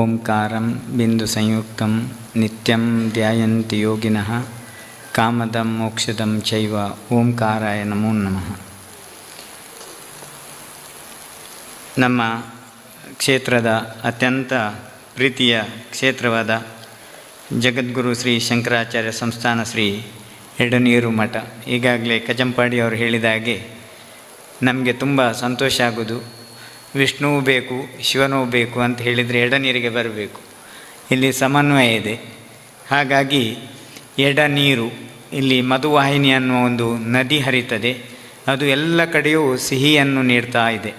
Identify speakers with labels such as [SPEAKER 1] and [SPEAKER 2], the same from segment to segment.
[SPEAKER 1] ಓಂಕಾರಂ ಬಿಂದು ಸಂಯುಕ್ತಂ ನಿತ್ಯಂ ಧ್ಯಾಯಂತಿ ಯೋಗಿನಃ ಕಾಮದಂ ಮೋಕ್ಷದಂ ಚೈವ ಓಂಕಾರಾಯ ನಮೋ ನಮಃ ನಮ್ಮ ಕ್ಷೇತ್ರದ ಅತ್ಯಂತ ಪ್ರೀತಿಯ ಕ್ಷೇತ್ರವಾದ ಜಗದ್ಗುರು ಶ್ರೀ ಶಂಕರಾಚಾರ್ಯ ಸಂಸ್ಥಾನ ಶ್ರೀ ಎಡನೀರು ಮಠ. ಈಗಾಗಲೇ ಕಜಂಪಾಡಿ ಅವರು ಹೇಳಿದ ಹಾಗೆ ನಮಗೆ ತುಂಬ ಸಂತೋಷ ಆಗೋದು. ವಿಷ್ಣುವು ಬೇಕು, ಶಿವನೂ ಬೇಕು ಅಂತ ಹೇಳಿದರೆ ಎಡನೀರಿಗೆ ಬರಬೇಕು. ಇಲ್ಲಿ ಸಮನ್ವಯ ಇದೆ. ಹಾಗಾಗಿ ಎಡನೀರು, ಇಲ್ಲಿ ಮಧುವಾಹಿನಿ ಅನ್ನುವ ಒಂದು ನದಿ ಹರಿತದೆ. ಅದು ಎಲ್ಲ ಕಡೆಯೂ ಸಿಹಿಯನ್ನು ನೀಡ್ತಾ ಇದೆ.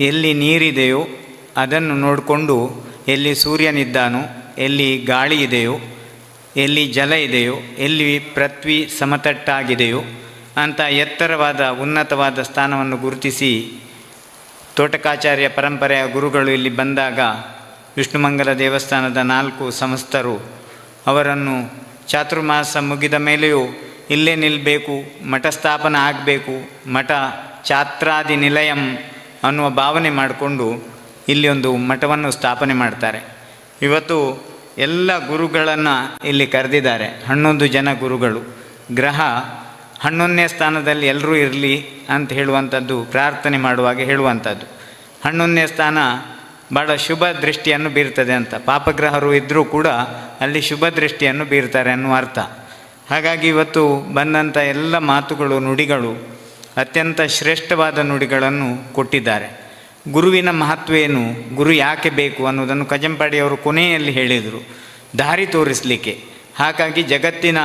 [SPEAKER 1] ಎಲ್ಲಿ ನೀರಿದೆಯೋ ಅದನ್ನು ನೋಡಿಕೊಂಡು ಎಲ್ಲಿ ಸೂರ್ಯನಿದ್ದಾನೋ, ಎಲ್ಲಿ ಗಾಳಿ ಇದೆಯೋ, ಎಲ್ಲಿ ಜಲ ಇದೆಯೋ, ಎಲ್ಲಿ ಪೃಥ್ವಿ ಸಮತಟ್ಟಾಗಿದೆಯೋ ಅಂತ ಎತ್ತರವಾದ ಉನ್ನತವಾದ ಸ್ಥಾನವನ್ನು ಗುರುತಿಸಿ ತೋಟಕಾಚಾರ್ಯ ಪರಂಪರೆಯ ಗುರುಗಳು ಇಲ್ಲಿ ಬಂದಾಗ ವಿಷ್ಣುಮಂಗಲ ದೇವಸ್ಥಾನದ ನಾಲ್ಕು ಸಮಸ್ತರು ಅವರನ್ನು ಚಾತುರ್ಮಾಸ ಮುಗಿದ ಮೇಲೆಯೂ ಇಲ್ಲೇ ನಿಲ್ಲಬೇಕು ಮಠ ಸ್ಥಾಪನ ಆಗಬೇಕು, ಮಠ ಚಾತ್ರಾದಿ ನಿಲಯಂ ಅನ್ನುವ ಭಾವನೆ ಮಾಡಿಕೊಂಡು ಇಲ್ಲಿ ಒಂದು ಮಠವನ್ನು ಸ್ಥಾಪನೆ ಮಾಡ್ತಾರೆ. ಇವತ್ತು ಎಲ್ಲ ಗುರುಗಳನ್ನು ಇಲ್ಲಿ ಕರೆದಿದ್ದಾರೆ. ಹನ್ನೊಂದು ಜನ ಗುರುಗಳು. ಗ್ರಹ ಹನ್ನೊಂದನೇ ಸ್ಥಾನದಲ್ಲಿ ಎಲ್ಲರೂ ಇರಲಿ ಅಂತ ಹೇಳುವಂಥದ್ದು, ಪ್ರಾರ್ಥನೆ ಮಾಡುವಾಗ ಹೇಳುವಂಥದ್ದು. ಹನ್ನೊಂದನೇ ಸ್ಥಾನ ಭಾಳ ಶುಭ ದೃಷ್ಟಿಯನ್ನು ಬೀರ್ತದೆ ಅಂತ. ಪಾಪಗ್ರಹರು ಇದ್ದರೂ ಕೂಡ ಅಲ್ಲಿ ಶುಭ ದೃಷ್ಟಿಯನ್ನು ಬೀರ್ತಾರೆ ಅನ್ನುವ ಅರ್ಥ. ಹಾಗಾಗಿ ಇವತ್ತು ಬಂದಂಥ ಎಲ್ಲ ಮಾತುಗಳು, ನುಡಿಗಳು ಅತ್ಯಂತ ಶ್ರೇಷ್ಠವಾದ ನುಡಿಗಳನ್ನು ಕೊಟ್ಟಿದ್ದಾರೆ. ಗುರುವಿನ ಮಹತ್ವ ಏನು, ಗುರು ಯಾಕೆ ಬೇಕು ಅನ್ನೋದನ್ನು ಕಜಂಪಾಡಿಯವರು ಕೊನೆಯಲ್ಲಿ ಹೇಳಿದರು. ದಾರಿ ತೋರಿಸಲಿಕ್ಕೆ. ಹಾಗಾಗಿ ಜಗತ್ತಿನ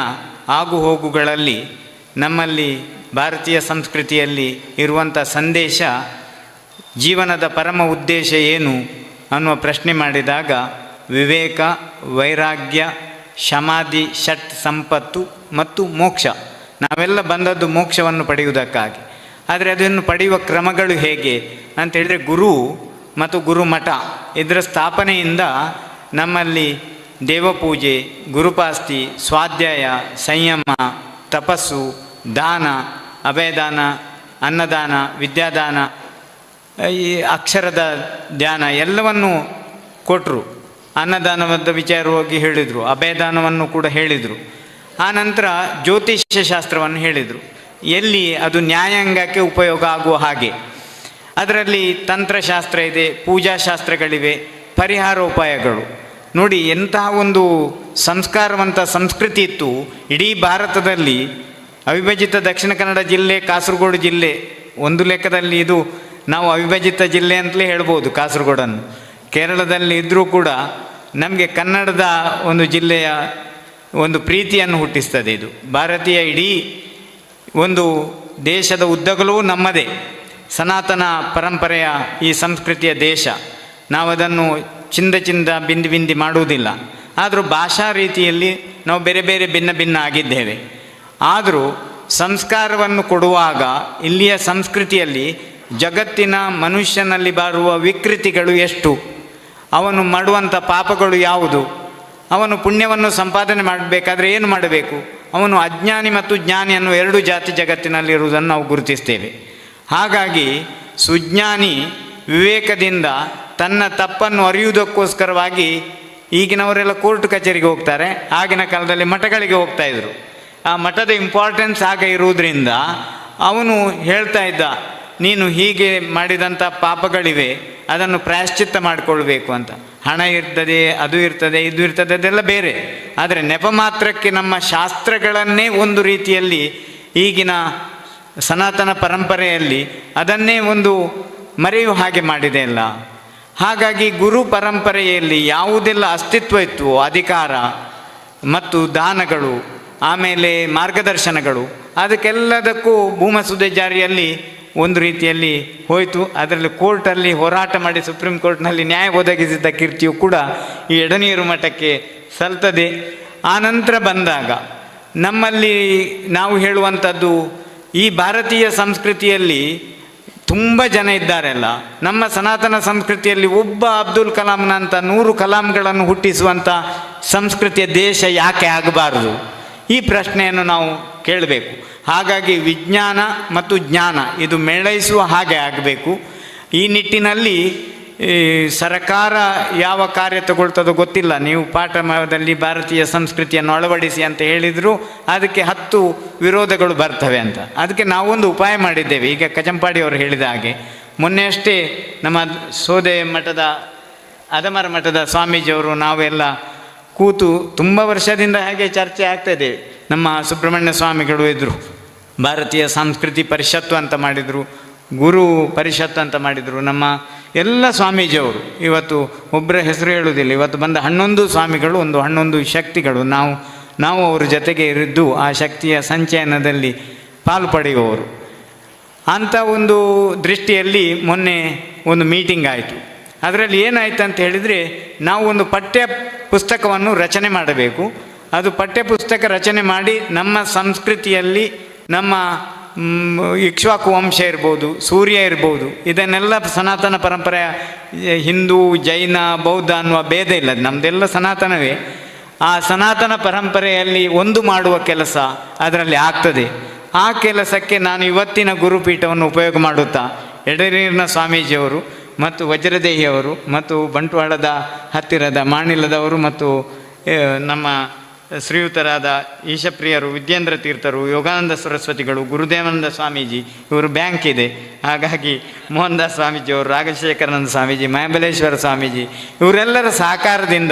[SPEAKER 1] ಆಗು ಹೋಗುಗಳಲ್ಲಿ ನಮ್ಮಲ್ಲಿ ಭಾರತೀಯ ಸಂಸ್ಕೃತಿಯಲ್ಲಿ ಇರುವಂಥ ಸಂದೇಶ, ಜೀವನದ ಪರಮ ಉದ್ದೇಶ ಏನು ಅನ್ನುವ ಪ್ರಶ್ನೆ ಮಾಡಿದಾಗ, ವಿವೇಕ, ವೈರಾಗ್ಯ ಶಮಾಧಿ ಷಟ್, ಸಂಪತ್ತು ಮತ್ತು ಮೋಕ್ಷ, ನಾವೆಲ್ಲ ಬಂದದ್ದು ಮೋಕ್ಷವನ್ನು ಪಡೆಯುವುದಕ್ಕಾಗಿ. ಆದರೆ ಅದನ್ನು ಪಡೆಯುವ ಕ್ರಮಗಳು ಹೇಗೆ ಅಂತ ಹೇಳಿದರೆ ಗುರು ಮತ್ತು ಗುರುಮಠ ಇದರ ಸ್ಥಾಪನೆಯಿಂದ ನಮ್ಮಲ್ಲಿ ದೇವಪೂಜೆ, ಗುರುಪಾಸ್ತಿ, ಸ್ವಾಧ್ಯಾಯ, ಸಂಯಮ, ತಪಸ್ಸು ದಾನ, ಅಭಯದಾನ, ಅನ್ನದಾನ, ವಿದ್ಯಾದಾನ, ಈ ಅಕ್ಷರದ ಧ್ಯಾನ ಎಲ್ಲವನ್ನು ಕೊಟ್ಟರು ಅನ್ನದಾನವಾದ ವಿಚಾರವಾಗಿ ಹೇಳಿದರು, ಅಭಯದಾನವನ್ನು ಕೂಡ ಹೇಳಿದರು. ಆ ನಂತರ ಜ್ಯೋತಿಷ್ಯ ಶಾಸ್ತ್ರವನ್ನು ಹೇಳಿದರು. ಎಲ್ಲಿ ಅದು ನ್ಯಾಯಾಂಗಕ್ಕೆ ಉಪಯೋಗ ಆಗುವ ಹಾಗೆ. ಅದರಲ್ಲಿ ತಂತ್ರಶಾಸ್ತ್ರ ಇದೆ ಪೂಜಾಶಾಸ್ತ್ರಗಳಿವೆ ಪರಿಹಾರೋಪಾಯಗಳು. ನೋಡಿ ಎಂತಹ ಒಂದು ಸಂಸ್ಕಾರವಂತ ಸಂಸ್ಕೃತಿ ಇತ್ತು. ಇಡೀ ಭಾರತದಲ್ಲಿ ಅವಿಭಜಿತ ದಕ್ಷಿಣ ಕನ್ನಡ ಜಿಲ್ಲೆ, ಕಾಸರಗೋಡು ಜಿಲ್ಲೆ. ಒಂದು ಲೆಕ್ಕದಲ್ಲಿ ಇದು ನಾವು ಅವಿಭಜಿತ ಜಿಲ್ಲೆ ಅಂತಲೇ ಹೇಳ್ಬೋದು ಕಾಸರಗೋಡನ್ನು. ಕೇರಳದಲ್ಲಿ ಇದ್ದರೂ ಕೂಡ ನಮಗೆ ಕನ್ನಡದ ಒಂದು ಜಿಲ್ಲೆಯ ಒಂದು ಪ್ರೀತಿಯನ್ನು ಹುಟ್ಟಿಸ್ತದೆ ಇದು. ಭಾರತೀಯ ಇಡೀ ಒಂದು ದೇಶದ ಉದ್ದಗಲೂ ನಮ್ಮದೇ ಸನಾತನ ಪರಂಪರೆಯ ಈ ಸಂಸ್ಕೃತಿಯ ದೇಶ. ನಾವು ಅದನ್ನು ಚಿಂದ ಚಿಂದ ಬಿಂದಿ ಬಿಂದಿ ಮಾಡುವುದಿಲ್ಲ. ಆದರೂ ಭಾಷಾ ರೀತಿಯಲ್ಲಿ ನಾವು ಬೇರೆ ಬೇರೆ ಭಿನ್ನ ಭಿನ್ನ ಆಗಿದ್ದೇವೆ. ಆದರೂ ಸಂಸ್ಕಾರವನ್ನು ಕೊಡುವಾಗ ಇಲ್ಲಿಯ ಸಂಸ್ಕೃತಿಯಲ್ಲಿ ಜಗತ್ತಿನ ಮನುಷ್ಯನಲ್ಲಿ ಬರುವ ವಿಕೃತಿಗಳು ಎಷ್ಟು? ಅವನು ಮಾಡುವಂಥ ಪಾಪಗಳು ಯಾವುದು? ಅವನು ಪುಣ್ಯವನ್ನು ಸಂಪಾದನೆ ಮಾಡಬೇಕಾದ್ರೆ ಏನು ಮಾಡಬೇಕು? ಅವನು ಅಜ್ಞಾನಿ ಮತ್ತು ಜ್ಞಾನಿಯನ್ನು ಎರಡು ಜಾತಿ ಜಗತ್ತಿನಲ್ಲಿರುವುದನ್ನು ನಾವು ಗುರುತಿಸ್ತೇವೆ. ಹಾಗಾಗಿ ಸುಜ್ಞಾನಿ ವಿವೇಕದಿಂದ ತನ್ನ ತಪ್ಪನ್ನು ಅರಿಯುವುದಕ್ಕೋಸ್ಕರವಾಗಿ ಈಗಿನವರೆಲ್ಲ ಕೋರ್ಟ್ ಕಚೇರಿಗೆ ಹೋಗ್ತಾರೆ. ಆಗಿನ ಕಾಲದಲ್ಲಿ ಮಠಗಳಿಗೆ ಹೋಗ್ತಾ ಇದ್ರು. ಆ ಮಠದ ಇಂಪಾರ್ಟೆನ್ಸ್ ಆಗ ಇರುವುದರಿಂದ ಅವನು ಹೇಳ್ತಾ ಇದ್ದ, ನೀನು ಹೀಗೆ ಮಾಡಿದಂಥ ಪಾಪಗಳಿವೆ, ಅದನ್ನು ಪ್ರಾಯಶ್ಚಿತ್ತ ಮಾಡಿಕೊಳ್ಬೇಕು ಅಂತ. ಹಣ ಇರ್ತದೆ, ಅದು ಇರ್ತದೆ, ಇದು ಇರ್ತದೆ, ಅದೆಲ್ಲ ಬೇರೆ. ಆದರೆ ನೆಪ ಮಾತ್ರಕ್ಕೆ ನಮ್ಮ ಶಾಸ್ತ್ರಗಳನ್ನೇ ಒಂದು ರೀತಿಯಲ್ಲಿ ಈಗಿನ ಸನಾತನ ಪರಂಪರೆಯಲ್ಲಿ ಅದನ್ನೇ ಒಂದು ಮರೆಯುವ ಹಾಗೆ ಮಾಡಿದೆ ಅಲ್ಲ. ಹಾಗಾಗಿ ಗುರು ಪರಂಪರೆಯಲ್ಲಿ ಯಾವುದೆಲ್ಲ ಅಸ್ತಿತ್ವ ಇತ್ತು ಅಧಿಕಾರ ಮತ್ತು ದಾನಗಳು ಆಮೇಲೆ ಮಾರ್ಗದರ್ಶನಗಳು. ಅದಕ್ಕೆಲ್ಲದಕ್ಕೂ ಭೂಮಸುದೆ ಜಾರಿಯಲ್ಲಿ ಒಂದು ರೀತಿಯಲ್ಲಿ ಹೋಯಿತು. ಅದರಲ್ಲಿ ಕೋರ್ಟಲ್ಲಿ ಹೋರಾಟ ಮಾಡಿ ಸುಪ್ರೀಂ ಕೋರ್ಟ್ನಲ್ಲಿ ನ್ಯಾಯ ಒದಗಿಸಿದ್ದ ಕೀರ್ತಿಯು ಕೂಡ ಈ ಎಡನೀರು ಮಠಕ್ಕೆ ಸಲ್ತದೆ. ಆನಂತರ ಬಂದಾಗ ನಮ್ಮಲ್ಲಿ ನಾವು ಹೇಳುವಂಥದ್ದು ಈ ಭಾರತೀಯ ಸಂಸ್ಕೃತಿಯಲ್ಲಿ ತುಂಬ ಜನ ಇದ್ದಾರಲ್ಲ. ನಮ್ಮ ಸನಾತನ ಸಂಸ್ಕೃತಿಯಲ್ಲಿ ಒಬ್ಬ ಅಬ್ದುಲ್ ಕಲಾಂನಂಥ ನೂರು ಕಲಾಂಗಳನ್ನು ಹುಟ್ಟಿಸುವಂಥ ಸಂಸ್ಕೃತಿಯ ದೇಶ ಯಾಕೆ ಆಗಬಾರದು? ಈ ಪ್ರಶ್ನೆಯನ್ನು ನಾವು ಕೇಳಬೇಕು. ಹಾಗಾಗಿ ವಿಜ್ಞಾನ ಮತ್ತು ಜ್ಞಾನ ಇದು ಮೇಳೈಸುವ ಹಾಗೆ ಆಗಬೇಕು. ಈ ನಿಟ್ಟಿನಲ್ಲಿ ಸರಕಾರ ಯಾವ ಕಾರ್ಯ ತಗೊಳ್ತದೋ ಗೊತ್ತಿಲ್ಲ. ನೀವು ಪಾಠಮದಲ್ಲಿ ಭಾರತೀಯ ಸಂಸ್ಕೃತಿಯನ್ನು ಅಳವಡಿಸಿ ಅಂತ ಹೇಳಿದರು, ಅದಕ್ಕೆ ಹತ್ತು ವಿರೋಧಗಳು ಬರ್ತವೆ ಅಂತ. ಅದಕ್ಕೆ ನಾವೊಂದು ಉಪಾಯ ಮಾಡಿದ್ದೇವೆ. ಈಗ ಕಜಂಪಾಡಿ ಅವರು ಹೇಳಿದ ಹಾಗೆ. ಮೊನ್ನೆಯಷ್ಟೇ ನಮ್ಮ ಸೋದೆ ಮಠದ, ಅದಮರ ಮಠದ ಸ್ವಾಮೀಜಿಯವರು ನಾವೆಲ್ಲ ಕೂತು ತುಂಬ ವರ್ಷದಿಂದ ಹಾಗೆ ಚರ್ಚೆ ಆಗ್ತಾಯಿದೆ ನಮ್ಮ ಸುಬ್ರಹ್ಮಣ್ಯ ಸ್ವಾಮಿಗಳು ಇದ್ದರು ಭಾರತೀಯ ಸಂಸ್ಕೃತಿ ಪರಿಷತ್ತು ಅಂತ ಮಾಡಿದರು, ಗುರು ಪರಿಷತ್ತು ಅಂತ ಮಾಡಿದರು, ನಮ್ಮ ಎಲ್ಲ ಸ್ವಾಮೀಜಿಯವರು. ಇವತ್ತು ಒಬ್ಬರ ಹೆಸರು ಹೇಳುವುದಿಲ್ಲ, ಇವತ್ತು ಬಂದ ಹನ್ನೊಂದು ಸ್ವಾಮಿಗಳು, ಒಂದು ಹನ್ನೊಂದು ಶಕ್ತಿಗಳು. ನಾವು ನಾವು ಅವರ ಜೊತೆಗೆ ಇರಿದ್ದು ಆ ಶಕ್ತಿಯ ಸಂಚಯನದಲ್ಲಿ ಪಾಲು ಪಡೆಯುವವರು ಅಂಥ ಒಂದು ದೃಷ್ಟಿಯಲ್ಲಿ ಮೊನ್ನೆ ಒಂದು ಮೀಟಿಂಗ್ ಆಯಿತು. ಅದರಲ್ಲಿ ಏನಾಯ್ತು ಅಂತ ಹೇಳಿದರೆ, ನಾವು ಒಂದು ಪಠ್ಯ ಪುಸ್ತಕವನ್ನು ರಚನೆ ಮಾಡಬೇಕು. ಅದು ಪಠ್ಯ ಪುಸ್ತಕ ರಚನೆ ಮಾಡಿ ನಮ್ಮ ಸಂಸ್ಕೃತಿಯಲ್ಲಿ ನಮ್ಮ ಇಕ್ಷ್ವಾಕು ವಂಶ ಇರ್ಬೋದು, ಸೂರ್ಯ ಇರ್ಬೋದು, ಇದನ್ನೆಲ್ಲ ಸನಾತನ ಪರಂಪರೆ ಹಿಂದೂ, ಜೈನ, ಬೌದ್ಧ ಅನ್ನುವ ಭೇದ ಇಲ್ಲ. ನಮ್ಮದೆಲ್ಲ ಸನಾತನವೇ. ಆ ಸನಾತನ ಪರಂಪರೆಯಲ್ಲಿ ಒಂದು ಮಾಡುವ ಕೆಲಸ ಅದರಲ್ಲಿ ಆಗ್ತದೆ. ಆ ಕೆಲಸಕ್ಕೆ ನಾನು ಇವತ್ತಿನ ಗುರುಪೀಠವನ್ನು ಉಪಯೋಗ ಮಾಡುತ್ತಾ ಎಡನೀರಿನ ಸ್ವಾಮೀಜಿಯವರು ಮತ್ತು ವಜ್ರದೇಹಿಯವರು ಮತ್ತು ಬಂಟ್ವಾಳದ ಹತ್ತಿರದ ಮಾಣಿಲದವರು ಮತ್ತು ನಮ್ಮ ಶ್ರೀಯುತರಾದ ಈಶಪ್ರಿಯರು, ವಿದ್ಯೇಂದ್ರ ತೀರ್ಥರು, ಯೋಗಾನಂದ ಸರಸ್ವತಿಗಳು, ಗುರುದೇವಾನಂದ ಸ್ವಾಮೀಜಿ, ಇವರು ಬ್ಯಾಂಕ್ ಇದೆ. ಹಾಗಾಗಿ ಮೋಹನ್ದಾಸ್ ಸ್ವಾಮೀಜಿಯವರು ರಾಘಶೇಖರಾನಂದ ಸ್ವಾಮೀಜಿ, ಮಹಾಬಲೇಶ್ವರ ಸ್ವಾಮೀಜಿ, ಇವರೆಲ್ಲರ ಸಹಕಾರದಿಂದ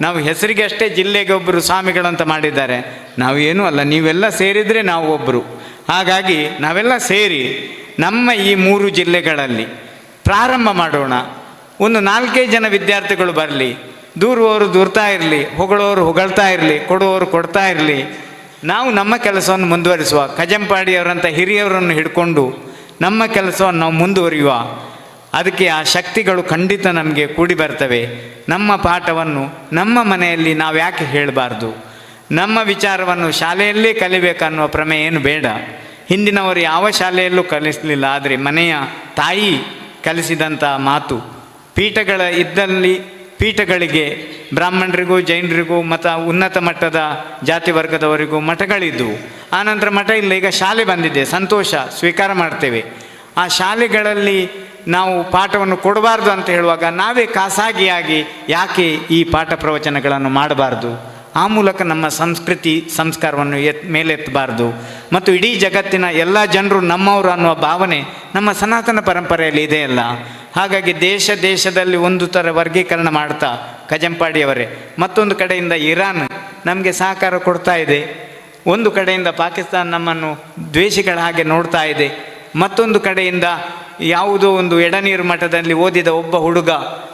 [SPEAKER 1] ನಾವು ಹೆಸರಿಗೆ ಅಷ್ಟೇ ಜಿಲ್ಲೆಗೆ ಒಬ್ಬರು ಸ್ವಾಮಿಗಳಂತ ಮಾಡಿದ್ದಾರೆ. ನಾವು ಏನೂ ಅಲ್ಲ, ನೀವೆಲ್ಲ ಸೇರಿದರೆ ನಾವು ಒಬ್ಬರು ಹಾಗಾಗಿ ನಾವೆಲ್ಲ ಸೇರಿ ನಮ್ಮ ಈ ಮೂರು ಜಿಲ್ಲೆಗಳಲ್ಲಿ ಪ್ರಾರಂಭ ಮಾಡೋಣ. ಒಂದು ನಾಲ್ಕೇ ಜನ ವಿದ್ಯಾರ್ಥಿಗಳು ಬರಲಿ. ದೂರುವವರು ದೂರ್ತಾ ಇರಲಿ, ಹೊಗಳೋರು ಹೊಗಳ್ತಾ ಇರಲಿ, ಕೊಡುವವರು ಕೊಡ್ತಾ ಇರಲಿ. ನಾವು ನಮ್ಮ ಕೆಲಸವನ್ನು ಮುಂದುವರಿಸುವ ಕಜಂಪಾಡಿಯವರಂಥ ಹಿರಿಯವರನ್ನು ಹಿಡ್ಕೊಂಡು ನಮ್ಮ ಕೆಲಸವನ್ನು ನಾವು ಮುಂದುವರಿಯುವ. ಅದಕ್ಕೆ ಆ ಶಕ್ತಿಗಳು ಖಂಡಿತ ನಮಗೆ ಕೂಡಿ ಬರ್ತವೆ. ನಮ್ಮ ಪಾಠವನ್ನು ನಮ್ಮ ಮನೆಯಲ್ಲಿ ನಾವು ಯಾಕೆ ಹೇಳಬಾರ್ದು? ನಮ್ಮ ವಿಚಾರವನ್ನು ಶಾಲೆಯಲ್ಲೇ ಕಲಿಬೇಕನ್ನುವ ಪ್ರಮೇಯ ಏನು ಬೇಡ. ಹಿಂದಿನವರು ಯಾವ ಶಾಲೆಯಲ್ಲೂ ಕಲಿಸಲಿಲ್ಲ, ಆದರೆ ಮನೆಯ ತಾಯಿ ಕಲಿಸಿದಂಥ ಮಾತು. ಪೀಠಗಳ ಇದ್ದಲ್ಲಿ ಪೀಠಗಳಿಗೆ ಬ್ರಾಹ್ಮಣರಿಗೂ ಜೈನರಿಗೂ ಮತ ಉನ್ನತ ಮಟ್ಟದ ಜಾತಿ ವರ್ಗದವರಿಗೂ ಮಠಗಳಿದ್ದವು ಆನಂತರ ಮಠ ಇಲ್ಲ, ಈಗ ಶಾಲೆ ಬಂದಿದೆ. ಸಂತೋಷ, ಸ್ವೀಕಾರ ಮಾಡ್ತೇವೆ. ಆ ಶಾಲೆಗಳಲ್ಲಿ ನಾವು ಪಾಠವನ್ನು ಕೊಡಬಾರ್ದು ಅಂತ ಹೇಳುವಾಗ ನಾವೇ ಖಾಸಗಿಯಾಗಿ ಯಾಕೆ ಈ ಪಾಠ ಪ್ರವಚನಗಳನ್ನು ಮಾಡಬಾರ್ದು? ಆ ಮೂಲಕ ನಮ್ಮ ಸಂಸ್ಕೃತಿ, ಸಂಸ್ಕಾರವನ್ನು ಎತ್, ಮೇಲೆತ್ತಬಾರ್ದು. ಮತ್ತು ಇಡೀ ಜಗತ್ತಿನ ಎಲ್ಲ ಜನರು ನಮ್ಮವರು ಅನ್ನುವ ಭಾವನೆ ನಮ್ಮ ಸನಾತನ ಪರಂಪರೆಯಲ್ಲಿ ಇದೆಯಲ್ಲ ಹಾಗಾಗಿ ದೇಶ ದೇಶದಲ್ಲಿ ಒಂದು ಥರ ವರ್ಗೀಕರಣ ಮಾಡ್ತಾ, ಕಜಂಪಾಡಿಯವರೇ, ಮತ್ತೊಂದು ಕಡೆಯಿಂದ ಇರಾನ್ ನಮಗೆ ಸಹಕಾರ ಕೊಡ್ತಾ ಇದೆ. ಒಂದು ಕಡೆಯಿಂದ ಪಾಕಿಸ್ತಾನ ನಮ್ಮನ್ನು ದ್ವೇಷಿಗಳ ಹಾಗೆ ನೋಡ್ತಾ ಇದೆ. ಮತ್ತೊಂದು ಕಡೆಯಿಂದ ಯಾವುದೋ ಒಂದು ಎಡನೀರು ಮಠದಲ್ಲಿ ಓದಿದ ಒಬ್ಬ ಹುಡುಗ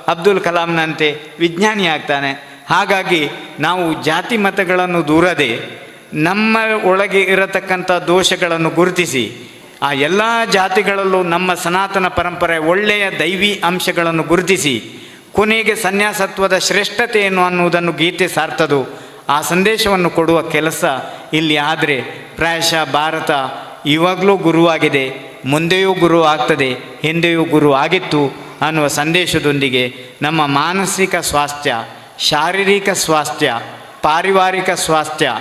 [SPEAKER 1] ಅಬ್ದುಲ್ ಕಲಾಂನಂತೆ ವಿಜ್ಞಾನಿ ಆಗ್ತಾನೆ ಹಾಗಾಗಿ ನಾವು ಜಾತಿ ಮತಗಳನ್ನು ದೂರದೆ ನಮ್ಮ ಒಳಗೆ ಇರತಕ್ಕಂಥ ದೋಷಗಳನ್ನು ಗುರುತಿಸಿ ಆ ಎಲ್ಲ ಜಾತಿಗಳಲ್ಲೂ ನಮ್ಮ ಸನಾತನ ಪರಂಪರೆ ಒಳ್ಳೆಯ ದೈವಿ ಅಂಶಗಳನ್ನು ಗುರುತಿಸಿ ಕೊನೆಗೆ ಸನ್ಯಾಸತ್ವದ ಶ್ರೇಷ್ಠತೆಯನ್ನು ಅನ್ನುವುದನ್ನು ಗೀತೆ ಸಾರ್ಥದು ಆ ಸಂದೇಶವನ್ನು ಕೊಡುವ ಕೆಲಸ ಇಲ್ಲಿ ಆದರೆ ಪ್ರಾಯಶಃ ಭಾರತ ಇವಾಗಲೂ ಗುರುವಾಗಿದೆ, ಮುಂದೆಯೂ ಗುರು ಆಗ್ತದೆ, ಹಿಂದೆಯೂ ಗುರು ಆಗಿತ್ತು ಅನ್ನುವ ಸಂದೇಶದೊಂದಿಗೆ ನಮ್ಮ ಮಾನಸಿಕ ಸ್ವಾಸ್ಥ್ಯ ಶಾರೀರಿಕ ಸ್ವಾಸ್ಥ್ಯ, ಪಾರಿವಾರಿಕ ಸ್ವಾಸ್ಥ್ಯ,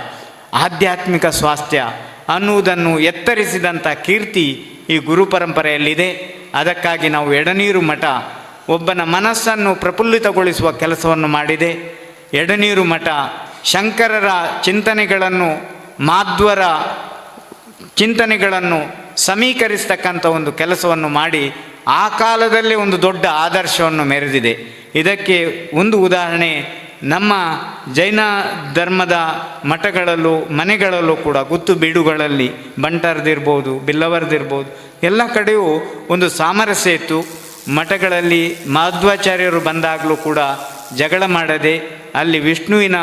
[SPEAKER 1] ಆಧ್ಯಾತ್ಮಿಕ ಸ್ವಾಸ್ಥ್ಯ ಅನ್ನುವುದನ್ನು ಎತ್ತರಿಸಿದಂಥ ಕೀರ್ತಿ ಈ ಗುರು ಪರಂಪರೆಯಲ್ಲಿದೆ. ಅದಕ್ಕಾಗಿ ನಾವು ಎಡನೀರು ಮಠ ಒಬ್ಬನ ಮನಸ್ಸನ್ನು ಪ್ರಫುಲ್ಲಿತಗೊಳಿಸುವ ಕೆಲಸವನ್ನು ಮಾಡಿದೆ. ಎಡನೀರು ಮಠ ಶಂಕರರ ಚಿಂತನೆಗಳನ್ನು, ಮಾಧ್ವರ ಚಿಂತನೆಗಳನ್ನು ಸಮೀಕರಿಸ್ತಕ್ಕಂಥ ಒಂದು ಕೆಲಸವನ್ನು ಮಾಡಿ ಆ ಕಾಲದಲ್ಲೇ ಒಂದು ದೊಡ್ಡ ಆದರ್ಶವನ್ನು ಮೆರೆದಿದೆ. ಇದಕ್ಕೆ ಒಂದು ಉದಾಹರಣೆ, ನಮ್ಮ ಜೈನ ಧರ್ಮದ ಮಠಗಳಲ್ಲೂ, ಮನೆಗಳಲ್ಲೂ ಕೂಡ ಗುತ್ತು ಬೀಡುಗಳಲ್ಲಿ ಬಂಟರ್ದಿರ್ಬೋದು, ಬಿಲ್ಲವರ್ದಿರ್ಬೋದು, ಎಲ್ಲ ಕಡೆಯೂ ಒಂದು ಸಾಮರಸ್ಯ ಇತ್ತು. ಮಠಗಳಲ್ಲಿ ಮಾಧ್ವಾಚಾರ್ಯರು ಬಂದಾಗಲೂ ಕೂಡ ಜಗಳ ಮಾಡದೆ ಅಲ್ಲಿ ವಿಷ್ಣುವಿನ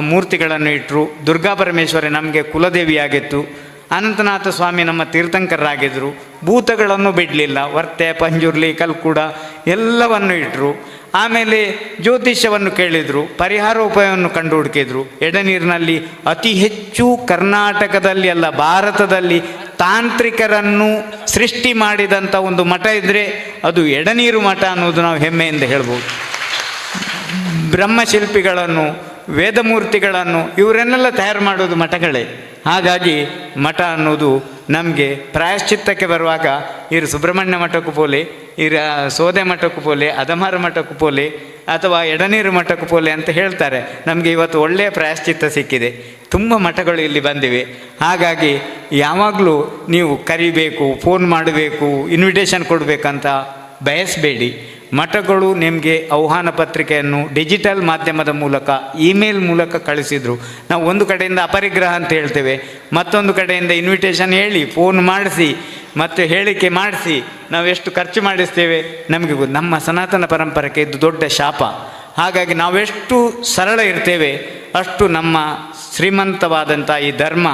[SPEAKER 1] ಮೂರ್ತಿಗಳನ್ನು ಇಟ್ಟರು ದುರ್ಗಾ ಪರಮೇಶ್ವರಿ ನಮಗೆ ಕುಲದೇವಿಯಾಗಿತ್ತು. ಅನಂತನಾಥ ಸ್ವಾಮಿ ನಮ್ಮ ತೀರ್ಥಂಕರರಾಗಿದ್ದರು ಭೂತಗಳನ್ನು ಬಿಡಲಿಲ್ಲ. ವರ್ತೆ, ಪಂಜುರ್ಲಿ, ಕಲ್ಕುಡ ಎಲ್ಲವನ್ನು ಇಟ್ಟರು ಆಮೇಲೆ ಜ್ಯೋತಿಷ್ಯವನ್ನು ಕೇಳಿದರು, ಪರಿಹಾರ ಉಪಾಯವನ್ನು ಕಂಡು ಹುಡುಕಿದ್ರು ಎಡನೀರಿನಲ್ಲಿ ಅತಿ ಹೆಚ್ಚು ಕರ್ನಾಟಕದಲ್ಲಿ ಅಲ್ಲ, ಭಾರತದಲ್ಲಿ ತಾಂತ್ರಿಕರನ್ನು ಸೃಷ್ಟಿ ಮಾಡಿದಂಥ ಒಂದು ಮಠ ಇದ್ದರೆ ಅದು ಎಡನೀರು ಮಠ ಅನ್ನೋದು ನಾವು ಹೆಮ್ಮೆಯಿಂದ ಹೇಳ್ಬೋದು. ಬ್ರಹ್ಮಶಿಲ್ಪಿಗಳನ್ನು ವೇದಮೂರ್ತಿಗಳನ್ನು ಇವರನ್ನೆಲ್ಲ ತಯಾರು ಮಾಡೋದು ಮಠಗಳೇ? ಹಾಗಾಗಿ ಮಠ ಅನ್ನೋದು ನಮಗೆ ಪ್ರಾಯಶ್ಚಿತ್ತಕ್ಕೆ ಬರುವಾಗ ಇರು ಸುಬ್ರಹ್ಮಣ್ಯ ಮಠಕ್ಕೂ ಪೋಲೆ, ಇರ ಸೋದೆ ಮಠಕ್ಕೂ ಪೋಲೆ, ಅದಮಾರ ಮಠಕ್ಕೂ ಪೋಲೆ, ಅಥವಾ ಎಡನೀರು ಮಠಕ್ಕೂ ಪೋಲೆ ಅಂತ ಹೇಳ್ತಾರೆ. ನಮಗೆ ಇವತ್ತು ಒಳ್ಳೆಯ ಪ್ರಾಯಶ್ಚಿತ್ತ ಸಿಕ್ಕಿದೆ. ತುಂಬ ಮಠಗಳು ಇಲ್ಲಿ ಬಂದಿವೆ. ಹಾಗಾಗಿ ಯಾವಾಗಲೂ ನೀವು ಕರಿಬೇಕು, ಫೋನ್ ಮಾಡಬೇಕು ಇನ್ವಿಟೇಷನ್ ಕೊಡಬೇಕಂತ ಬಯಸಬೇಡಿ. ಮಠಗಳು ನಿಮಗೆ ಆಹ್ವಾನ ಪತ್ರಿಕೆಯನ್ನು ಡಿಜಿಟಲ್ ಮಾಧ್ಯಮದ ಮೂಲಕ ಇಮೇಲ್ ಮೂಲಕ ಕಳಿಸಿದರು. ನಾವು ಒಂದು ಕಡೆಯಿಂದ ಅಪರಿಗ್ರಹ ಅಂತ ಹೇಳ್ತೇವೆ, ಮತ್ತೊಂದು ಕಡೆಯಿಂದ ಇನ್ವಿಟೇಷನ್ ಹೇಳಿ ಫೋನ್ ಮಾಡಿಸಿ, ಮತ್ತು ಹೇಳಿಕೆ ಮಾಡಿಸಿ, ನಾವು ಎಷ್ಟು ಖರ್ಚು ಮಾಡಿಸ್ತೇವೆ, ನಮಗೆ ನಮ್ಮ ಸನಾತನ ಪರಂಪರೆಗೆ ಇದು ದೊಡ್ಡ ಶಾಪ. ಹಾಗಾಗಿ ನಾವೆಷ್ಟು ಸರಳ ಇರ್ತೇವೆ, ಅಷ್ಟು ನಮ್ಮ ಶ್ರೀಮಂತವಾದಂಥ ಈ ಧರ್ಮ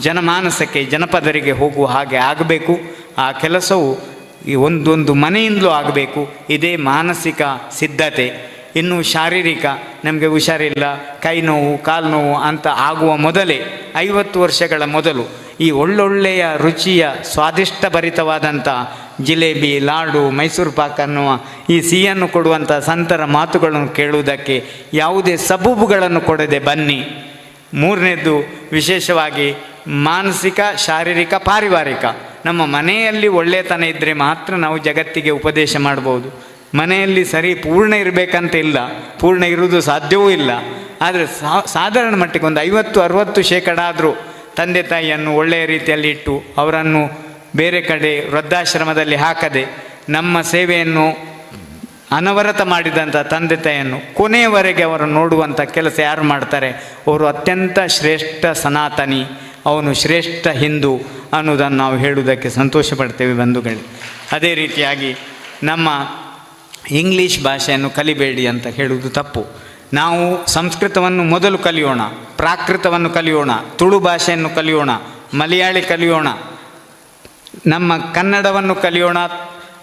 [SPEAKER 1] ಜನಮಾನಸಕ್ಕೆ, ಜನಪದರಿಗೆ ಹೋಗುವ ಹಾಗೆ ಆಗಬೇಕು. ಆ ಕೆಲಸವು ಈ ಒಂದೊಂದು ಮನೆಯಿಂದಲೂ ಆಗಬೇಕು. ಇದೇ ಮಾನಸಿಕ ಸಿದ್ಧತೆ. ಇನ್ನು ಶಾರೀರಿಕ, ನಮಗೆ ಹುಷಾರಿಲ್ಲ ಕೈ ನೋವು ಕಾಲು ನೋವು ಅಂತ ಆಗುವ ಮೊದಲೇ ಐವತ್ತು ವರ್ಷಗಳ ಮೊದಲು ಈ ಒಳ್ಳೊಳ್ಳೆಯ ರುಚಿಯ ಸ್ವಾದಿಷ್ಟಭರಿತವಾದಂಥ ಜಿಲೇಬಿ, ಲಾಡು, ಮೈಸೂರು ಪಾಕ್ ಅನ್ನುವ ಈ ಸಿಹಿಯನ್ನು ಕೊಡುವಂಥ ಸಂತರ ಮಾತುಗಳನ್ನು ಕೇಳುವುದಕ್ಕೆ ಯಾವುದೇ ಸಬೂಬುಗಳನ್ನು ಕೊಡದೆ ಬನ್ನಿ. ಮೂರನೇದು ವಿಶೇಷವಾಗಿ ಮಾನಸಿಕ, ಶಾರೀರಿಕ, ಪಾರಿವಾರಿಕ. ನಮ್ಮ ಮನೆಯಲ್ಲಿ ಒಳ್ಳೆತನ ಇದ್ದರೆ ಮಾತ್ರ ನಾವು ಜಗತ್ತಿಗೆ ಉಪದೇಶ ಮಾಡ್ಬೋದು. ಮನೆಯಲ್ಲಿ ಸರಿ ಪೂರ್ಣ ಇರಬೇಕಂತ ಇಲ್ಲ, ಪೂರ್ಣ ಇರುವುದು ಸಾಧ್ಯವೂ ಇಲ್ಲ. ಆದರೆ ಸಾಧಾರಣ ಮಟ್ಟಿಗೆ ಒಂದು ಐವತ್ತು, ಅರುವತ್ತು ಶೇಕಡ ಆದರೂ ತಂದೆ ತಾಯಿಯನ್ನು ಒಳ್ಳೆಯ ರೀತಿಯಲ್ಲಿ ಇಟ್ಟು ಅವರನ್ನು ಬೇರೆ ಕಡೆ ವೃದ್ಧಾಶ್ರಮದಲ್ಲಿ ಹಾಕದೆ ನಮ್ಮ ಸೇವೆಯನ್ನು ಅನವರತ ಮಾಡಿದಂಥ ತಂದೆ ತಾಯಿಯನ್ನು ಕೊನೆಯವರೆಗೆ ಅವರು ನೋಡುವಂಥ ಕೆಲಸ ಯಾರು ಮಾಡ್ತಾರೆ? ಅವರು ಅತ್ಯಂತ ಶ್ರೇಷ್ಠ ಸನಾತನಿ. ಅವನು ಶ್ರೇಷ್ಠ ಹಿಂದೂ ಅನ್ನೋದನ್ನು ನಾವು ಹೇಳುವುದಕ್ಕೆ ಸಂತೋಷ ಪಡ್ತೇವೆ ಬಂಧುಗಳೇ. ಅದೇ ರೀತಿಯಾಗಿ ನಮ್ಮ ಇಂಗ್ಲೀಷ್ ಭಾಷೆಯನ್ನು ಕಲಿಬೇಡಿ ಅಂತ ಹೇಳುವುದು ತಪ್ಪು. ನಾವು ಸಂಸ್ಕೃತವನ್ನು ಮೊದಲು ಕಲಿಯೋಣ, ಪ್ರಾಕೃತವನ್ನು ಕಲಿಯೋಣ, ತುಳು ಭಾಷೆಯನ್ನು ಕಲಿಯೋಣ, ಮಲಯಾಳಿ ಕಲಿಯೋಣ, ನಮ್ಮ ಕನ್ನಡವನ್ನು ಕಲಿಯೋಣ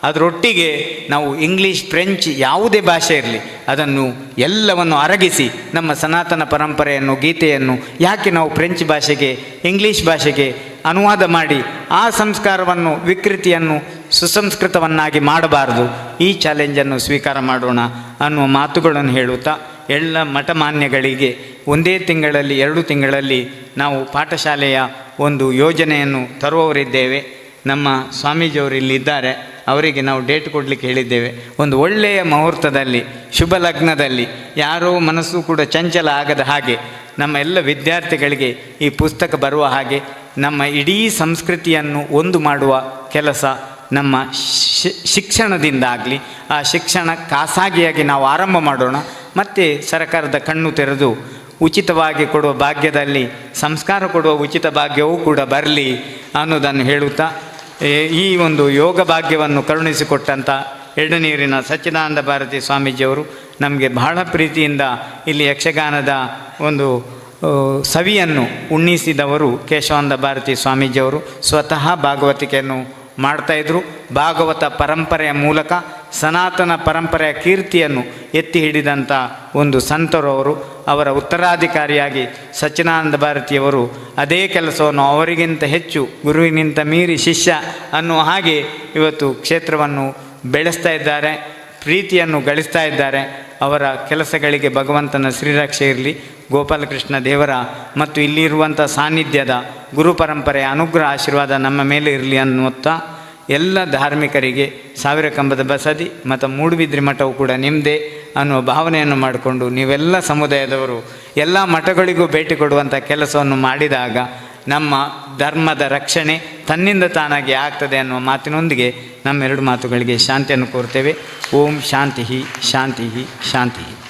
[SPEAKER 1] ಅದರೊಟ್ಟಿಗೆ ನಾವು ಇಂಗ್ಲೀಷ್ ಫ್ರೆಂಚ್ ಯಾವುದೇ ಭಾಷೆ ಇರಲಿ, ಅದನ್ನು ಎಲ್ಲವನ್ನು ಅರಗಿಸಿ ನಮ್ಮ ಸನಾತನ ಪರಂಪರೆಯನ್ನು, ಗೀತೆಯನ್ನು ಯಾಕೆ ನಾವು ಫ್ರೆಂಚ್ ಭಾಷೆಗೆ ಇಂಗ್ಲೀಷ್ ಭಾಷೆಗೆ ಅನುವಾದ ಮಾಡಿ ಆ ಸಂಸ್ಕಾರವನ್ನು, ವಿಕೃತಿಯನ್ನು, ಸುಸಂಸ್ಕೃತವನ್ನಾಗಿ ಮಾಡಬಾರದು. ಈ ಚಾಲೆಂಜನ್ನು ಸ್ವೀಕಾರ ಮಾಡೋಣ ಅನ್ನುವ ಮಾತುಗಳನ್ನು ಹೇಳುತ್ತಾ ಎಲ್ಲ ಮಠಮಾನ್ಯಗಳಿಗೆ ಒಂದೇ ತಿಂಗಳಲ್ಲಿ, ಎರಡು ತಿಂಗಳಲ್ಲಿ ನಾವು ಪಾಠಶಾಲೆಯ ಒಂದು ಯೋಜನೆಯನ್ನು ತರುವವರಿದ್ದೇವೆ. ನಮ್ಮ ಸ್ವಾಮೀಜಿಯವರು ಇಲ್ಲಿ ಇದ್ದಾರೆ ಅವರಿಗೆ ನಾವು ಡೇಟ್ ಕೊಡಲಿಕ್ಕೆ ಹೇಳಿದ್ದೇವೆ. ಒಂದು ಒಳ್ಳೆಯ ಮುಹೂರ್ತದಲ್ಲಿ, ಶುಭ ಲಗ್ನದಲ್ಲಿ ಯಾರೋ ಮನಸ್ಸು ಕೂಡ ಚಂಚಲ ಆಗದ ಹಾಗೆ ನಮ್ಮ ಎಲ್ಲ ವಿದ್ಯಾರ್ಥಿಗಳಿಗೆ ಈ ಪುಸ್ತಕ ಬರುವ ಹಾಗೆ ನಮ್ಮ ಇಡೀ ಸಂಸ್ಕೃತಿಯನ್ನು ಒಂದು ಮಾಡುವ ಕೆಲಸ ನಮ್ಮ ಶಿಕ್ಷಣದಿಂದಾಗಲಿ, ಆ ಶಿಕ್ಷಣ ಖಾಸಗಿಯಾಗಿ ನಾವು ಆರಂಭ ಮಾಡೋಣ. ಮತ್ತು ಸರ್ಕಾರದ ಕಣ್ಣು ತೆರೆದು ಉಚಿತವಾಗಿ ಕೊಡುವ ಭಾಗ್ಯದಲ್ಲಿ, ಸಂಸ್ಕಾರ ಕೊಡುವ ಉಚಿತ ಭಾಗ್ಯವೂ ಕೂಡ ಬರಲಿ ಅನ್ನೋದನ್ನು ಹೇಳುತ್ತಾ ಈ ಒಂದು ಯೋಗ ಭಾಗ್ಯವನ್ನು ಕರುಣಿಸಿಕೊಟ್ಟಂಥ ಎಡನೀರಿನ ಸಚ್ಚಿದಾನಂದ ಭಾರತಿ ಸ್ವಾಮೀಜಿಯವರು ನಮಗೆ ಬಹಳ ಪ್ರೀತಿಯಿಂದ ಇಲ್ಲಿ ಯಕ್ಷಗಾನದ ಒಂದು ಸವಿಯನ್ನು ಉಣ್ಣಿಸಿದವರು ಕೇಶವಾನಂದ ಭಾರತಿ ಸ್ವಾಮೀಜಿಯವರು. ಸ್ವತಃ ಭಾಗವತಿಕೆಯನ್ನು ಮಾಡ್ತಾಯಿದ್ರು ಭಾಗವತ ಪರಂಪರೆಯ ಮೂಲಕ ಸನಾತನ ಪರಂಪರೆಯ ಕೀರ್ತಿಯನ್ನು ಎತ್ತಿ ಹಿಡಿದಂಥ ಒಂದು ಸಂತರು ಅವರು. ಅವರ ಉತ್ತರಾಧಿಕಾರಿಯಾಗಿ ಸಚ್ಚಿದಾನಂದ ಭಾರತಿಯವರು ಅದೇ ಕೆಲಸವನ್ನು ಅವರಿಗಿಂತ ಹೆಚ್ಚು ಗುರುವಿನಿಂತ ಮೀರಿ ಶಿಷ್ಯ ಅನ್ನುವ ಹಾಗೆ ಇವತ್ತು ಕ್ಷೇತ್ರವನ್ನು ಬೆಳೆಸ್ತಾ ಇದ್ದಾರೆ, ಪ್ರೀತಿಯನ್ನು ಗಳಿಸ್ತಾ ಇದ್ದಾರೆ. ಅವರ ಕೆಲಸಗಳಿಗೆ ಭಗವಂತನ ಶ್ರೀರಕ್ಷೆ ಇರಲಿ. ಗೋಪಾಲಕೃಷ್ಣ ದೇವರ ಮತ್ತು ಇಲ್ಲಿರುವಂಥ ಸಾನ್ನಿಧ್ಯದ ಗುರು ಪರಂಪರೆಯ ಅನುಗ್ರಹ ಆಶೀರ್ವಾದ ನಮ್ಮ ಮೇಲೆ ಇರಲಿ ಅನ್ನುತ್ತಾ ಎಲ್ಲ ಧಾರ್ಮಿಕರಿಗೆ ಸಾವಿರ ಕಂಬದ ಬಸದಿ ಮತ್ತು ಮೂಡುಬಿದ್ರಿ ಮಠವು ಕೂಡ ನಿಮ್ಮದೇ ಅನ್ನುವ ಭಾವನೆಯನ್ನು ಮಾಡಿಕೊಂಡು ನೀವೆಲ್ಲ ಸಮುದಾಯದವರು ಎಲ್ಲ ಮಠಗಳಿಗೂ ಭೇಟಿ ಕೊಡುವಂಥ ಕೆಲಸವನ್ನು ಮಾಡಿದಾಗ ನಮ್ಮ ಧರ್ಮದ ರಕ್ಷಣೆ ತನ್ನಿಂದ ತಾನಾಗಿ ಆಗ್ತದೆ ಅನ್ನುವ ಮಾತಿನೊಂದಿಗೆ ನಮ್ಮೆರಡು ಮಾತುಗಳಿಗೆ ಶಾಂತಿಯನ್ನು ಕೋರ್ತೇವೆ. ಓಂ ಶಾಂತಿ ಶಾಂತಿ ಶಾಂತಿ